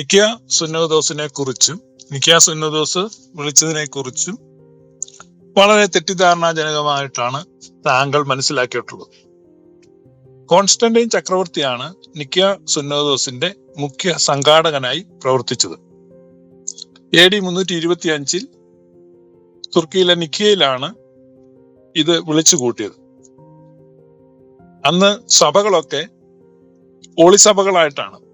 നിക്കിയ സുന്നോദോസിനെ കുറിച്ചും നിക്കിയ സുന്നോദോസ് വിളിച്ചതിനെ കുറിച്ചും വളരെ തെറ്റിദ്ധാരണാജനകമായിട്ടാണ് താങ്കൾ മനസ്സിലാക്കിയിട്ടുള്ളത്. കോൺസ്റ്റന്റൈൻ ചക്രവർത്തിയാണ് നിക്കിയ സുന്നോദോസിന്റെ മുഖ്യ സംഘാടകനായി പ്രവർത്തിച്ചത്. എ ഡി മുന്നൂറ്റി ഇരുപത്തി അഞ്ചിൽ തുർക്കിയിലെ നിക്കിയയിലാണ് ഇത് വിളിച്ചു കൂട്ടിയത് അന്ന് സഭകളൊക്കെ ഒളിസഭകളായിട്ടാണ്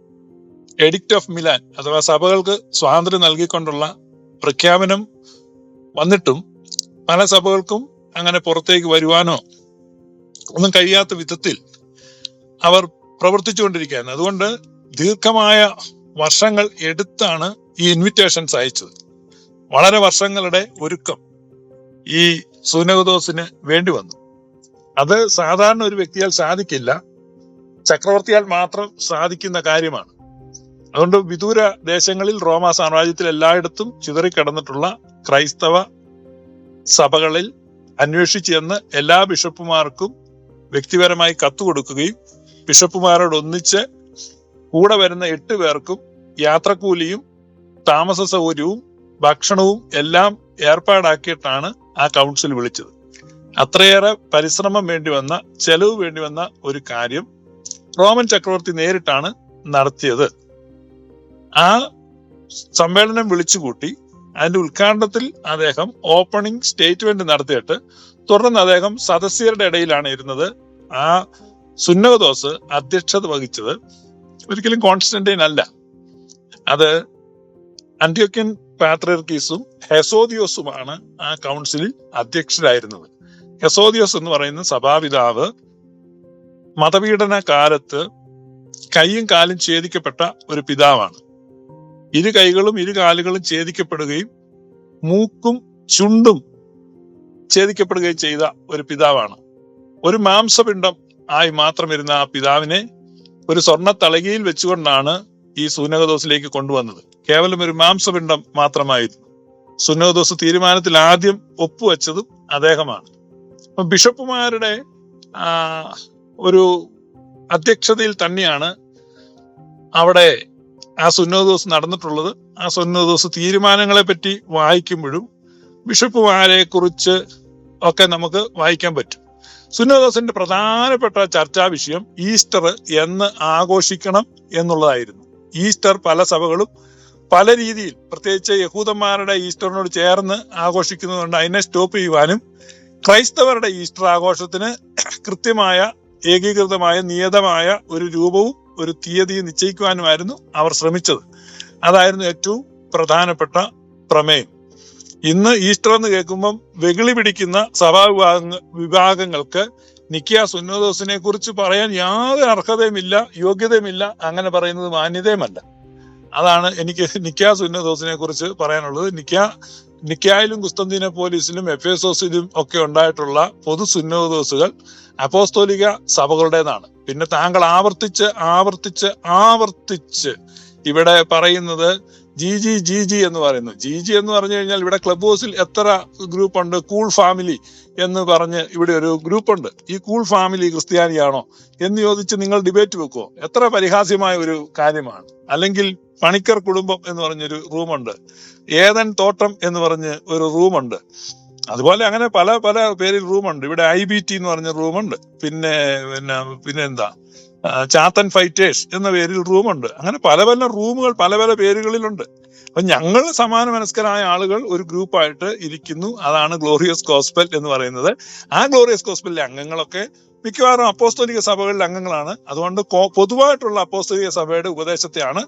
എഡിക്റ്റ് ഓഫ് മിലാൻ അഥവാ സഭകൾക്ക് സ്വാതന്ത്ര്യം നൽകിക്കൊണ്ടുള്ള പ്രഖ്യാപനം വന്നിട്ടും പല സഭകൾക്കും അങ്ങനെ പുറത്തേക്ക് വരുവാനോ ഒന്നും കഴിയാത്ത വിധത്തിൽ അവർ പ്രവർത്തിച്ചുകൊണ്ടിരിക്കുകയാണ്. അതുകൊണ്ട് ദീർഘമായ വർഷങ്ങൾ എടുത്താണ് ഈ ഇൻവിറ്റേഷൻസ് അയച്ചത്. വളരെ വർഷങ്ങളുടെ ഒരുക്കം ഈ സുനകദോസിന് വേണ്ടി വന്നു. അത് സാധാരണ ഒരു വ്യക്തിയാൽ സാധിക്കില്ല. ചക്രവർത്തിയാൽ മാത്രം സാധിക്കുന്ന കാര്യമാണ്. അതുകൊണ്ട് വിദൂര ദേശങ്ങളിൽ റോമ സാമ്രാജ്യത്തിൽ എല്ലായിടത്തും ചിതറിക്കിടന്നിട്ടുള്ള ക്രൈസ്തവ സഭകളിൽ അന്വേഷിച്ചു ചെന്ന് എല്ലാ ബിഷപ്പുമാർക്കും വ്യക്തിപരമായി കത്ത് കൊടുക്കുകയും ബിഷപ്പുമാരോട് ഒന്നിച്ച് കൂടെ വരുന്ന എട്ട് പേർക്കും യാത്രക്കൂലിയും താമസ സൗകര്യവും ഭക്ഷണവും എല്ലാം ഏർപ്പാടാക്കിയിട്ടാണ് ആ കൗൺസിൽ വിളിച്ചത്. അത്രയേറെ പരിശ്രമം വേണ്ടി വന്ന ചെലവ് വേണ്ടി വന്ന ഒരു കാര്യം റോമൻ ചക്രവർത്തി നേരിട്ടാണ് നടത്തിയത്. ആ സമ്മേളനം വിളിച്ചുകൂട്ടി അതിന്റെ ഉദ്ഘാടനത്തിൽ അദ്ദേഹം ഓപ്പണിംഗ് സ്റ്റേറ്റ്മെന്റ് നടത്തിയിട്ട് തുടർന്ന് അദ്ദേഹം സദസ്യരുടെ ഇടയിലാണ് ഇരുന്നത്. ആ സുന്നകദോസ് അധ്യക്ഷത വഹിച്ചത് ഒരിക്കലും കോൺസ്റ്റന്റൈൻ അല്ല. അത് അന്ത്യോക്യൻ പാത്രിയർക്കീസും ഹെസോദിയോസുമാണ് ആ കൗൺസിലിൽ അധ്യക്ഷരായിരുന്നത്. ഹെസോദിയോസ് എന്ന് പറയുന്ന സഭാപിതാവ് മതപീഡന കാലത്ത് കൈയും കാലും ഛേദിക്കപ്പെട്ട ഒരു പിതാവാണ്. ഇരു കൈകളും ഇരു കാലുകളും ഛേദിക്കപ്പെടുകയും മൂക്കും ചുണ്ടും ഛേദിക്കപ്പെടുകയും ചെയ്ത ഒരു പിതാവാണ്. ഒരു മാംസപിണ്ഡം ആയി മാത്രം ഇരുന്ന ആ പിതാവിനെ ഒരു സ്വർണ തളകിയിൽ വെച്ചുകൊണ്ടാണ് ഈ സുനകദോസിലേക്ക് കൊണ്ടുവന്നത്. കേവലം ഒരു മാംസപിണ്ഡം മാത്രമായിരുന്നു. സുനകദോസ് തീരുമാനത്തിൽ ആദ്യം ഒപ്പുവെച്ചതും അദ്ദേഹമാണ്. ബിഷപ്പുമാരുടെ ആ ഒരു അധ്യക്ഷതയിൽ തന്നെയാണ് അവിടെ ആ സുന്നോദോസ് നടന്നിട്ടുള്ളത് ആ സുന്നോദോസ് തീരുമാനങ്ങളെ പറ്റി വായിക്കുമ്പോഴും ബിഷപ്പുമാരെ കുറിച്ച് ഒക്കെ നമുക്ക് വായിക്കാൻ പറ്റും. സുന്നോദോസിന്റെ പ്രധാനപ്പെട്ട ചർച്ചാ വിഷയം ഈസ്റ്റർ എന്ന് ആഘോഷിക്കണം എന്നുള്ളതായിരുന്നു. ഈസ്റ്റർ പല സഭകളും പല രീതിയിൽ പ്രത്യേകിച്ച് യഹൂദന്മാരുടെ ഈസ്റ്ററിനോട് ചേർന്ന് ആഘോഷിക്കുന്നതുകൊണ്ട് അതിനെ സ്റ്റോപ്പ് ചെയ്യുവാനും ക്രൈസ്തവരുടെ ഈസ്റ്റർ ആഘോഷത്തിന് കൃത്യമായ ഏകീകൃതമായ നിയതമായ ഒരു രൂപവും ഒരു തീയതി നിശ്ചയിക്കുവാനുമായിരുന്നു അവർ ശ്രമിച്ചത്. അതായിരുന്നു ഏറ്റവും പ്രധാനപ്പെട്ട പ്രമേയം. ഇന്ന് ഈസ്റ്റർ എന്ന് കേൾക്കുമ്പം വെകിളി പിടിക്കുന്ന സഭാ വിഭാഗ വിഭാഗങ്ങൾക്ക് നിക്കിയ സുന്നദോസിനെ കുറിച്ച് പറയാൻ യാതൊരു അർഹതയുമില്ല യോഗ്യതയുമില്ല അങ്ങനെ പറയുന്നത് മാന്യതയുമല്ല. അതാണ് എനിക്ക് നിക്ക സുന്നദോസിനെ കുറിച്ച് പറയാനുള്ളത്. നിക്ക നിക്കായാലും കുസ്തന്തീന പോലീസിലും എഫ് എസോസിലും ഒക്കെ ഉണ്ടായിട്ടുള്ള പൊതു സുന്നദോസുകൾ അപ്പോസ്തോലിക സഭകളുടേതാണ്. പിന്നെ താങ്കൾ ആവർത്തിച്ച് ആവർത്തിച്ച് ആവർത്തിച്ച് ഇവിടെ പറയുന്നത് ജി ജി ജി ജി എന്ന് പറയുന്നു. ജി ജി എന്ന് പറഞ്ഞു കഴിഞ്ഞാൽ ഇവിടെ ക്ലബ് ഹൗസിൽ എത്ര ഗ്രൂപ്പ് ഉണ്ട്? കൂൾ ഫാമിലി എന്ന് പറഞ്ഞ് ഇവിടെ ഒരു ഗ്രൂപ്പ് ഉണ്ട്. ഈ കൂൾ ഫാമിലി ക്രിസ്ത്യാനിയാണോ എന്ന് ചോദിച്ച് നിങ്ങൾ ഡിബേറ്റ് വെക്കുമോ എത്ര പരിഹാസ്യമായ ഒരു കാര്യമാണ്. അല്ലെങ്കിൽ പണിക്കർ കുടുംബം എന്ന് പറഞ്ഞൊരു റൂമുണ്ട് ഏതൻ തോട്ടം എന്ന് പറഞ്ഞ് ഒരു റൂമുണ്ട് അതുപോലെ അങ്ങനെ പല പല പേരിൽ റൂമുണ്ട്. ഇവിടെ ഐ ബി ടി എന്ന് പറഞ്ഞ റൂമുണ്ട്. പിന്നെ പിന്നെ പിന്നെ എന്താ ചാത്തൻ ഫൈറ്റേഴ്സ് എന്ന പേരിൽ റൂമുണ്ട്. അങ്ങനെ പല പല റൂമുകൾ പല പല പേരുകളിലുണ്ട്. അപ്പൊ ഞങ്ങൾ സമാന മനസ്കരായ ആളുകൾ ഒരു ഗ്രൂപ്പായിട്ട് ഇരിക്കുന്നു. അതാണ് ഗ്ലോറിയസ് ഗോസ്പൽ എന്ന് പറയുന്നത്. ആ ഗ്ലോറിയസ് ഗോസ്പലിലെ അംഗങ്ങളൊക്കെ മിക്കവാറും അപ്പോസ്തോലിക സഭകളിലെ അംഗങ്ങളാണ്. അതുകൊണ്ട് പൊതുവായിട്ടുള്ള അപ്പോസ്തോലിക സഭയുടെ ഉപദേശത്തെയാണ്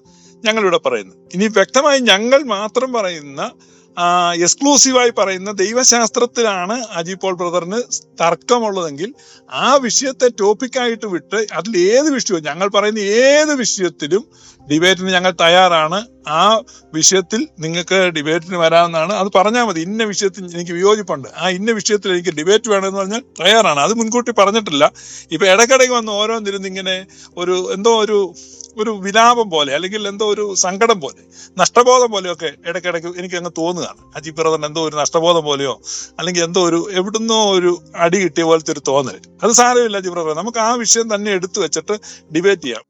ഞങ്ങൾ ഇവിടെ പറയുന്നത്. ഇനി വ്യക്തമായി ഞങ്ങൾ മാത്രം പറയുന്ന എക്സ്ക്ലൂസീവായി പറയുന്ന ദൈവശാസ്ത്രത്തിലാണ് അജി പോൾ ബ്രദറിന് തർക്കമുള്ളതെങ്കിൽ ആ വിഷയത്തെ ടോപ്പിക്കായിട്ട് വിട്ട് അതിൽ ഏത് വിഷയവും ഞങ്ങൾ പറയുന്ന ഏത് വിഷയത്തിലും ഡിബേറ്റിന് ഞങ്ങൾ തയ്യാറാണ്. ആ വിഷയത്തിൽ നിങ്ങൾക്ക് ഡിബേറ്റിന് വരാമെന്നാണ് അത് പറഞ്ഞാൽ മതി. ഇന്ന വിഷയത്തിൽ എനിക്ക് വിയോജിപ്പുണ്ട്. ആ ഇന്ന വിഷയത്തിൽ എനിക്ക് ഡിബേറ്റ് വേണമെന്ന് പറഞ്ഞാൽ തയ്യാറാണ്. അത് മുൻകൂട്ടി പറഞ്ഞിട്ടില്ല. ഇപ്പൊ ഇടയ്ക്കിടയ്ക്ക് വന്ന് ഓരോന്നിരുന്ന് ഇങ്ങനെ ഒരു എന്തോ ഒരു ഒരു വിലാപം പോലെ അല്ലെങ്കിൽ എന്തോ ഒരു സങ്കടം പോലെ നഷ്ടബോധം പോലെയൊക്കെ ഇടയ്ക്കിടയ്ക്ക് എനിക്ക് അങ്ങ് തോന്നുകയാണ് അജി പിറവൻ എന്തോ ഒരു നഷ്ടബോധം പോലെയോ അല്ലെങ്കിൽ എന്തോ ഒരു എവിടുന്നോ ഒരു അടി കിട്ടിയ പോലത്തെ ഒരു തോന്നൽ അത് സാരമില്ല അജി ബ്രദർ നമുക്ക് ആ വിഷയം തന്നെ എടുത്തു വെച്ചിട്ട് ഡിബേറ്റ് ചെയ്യാം.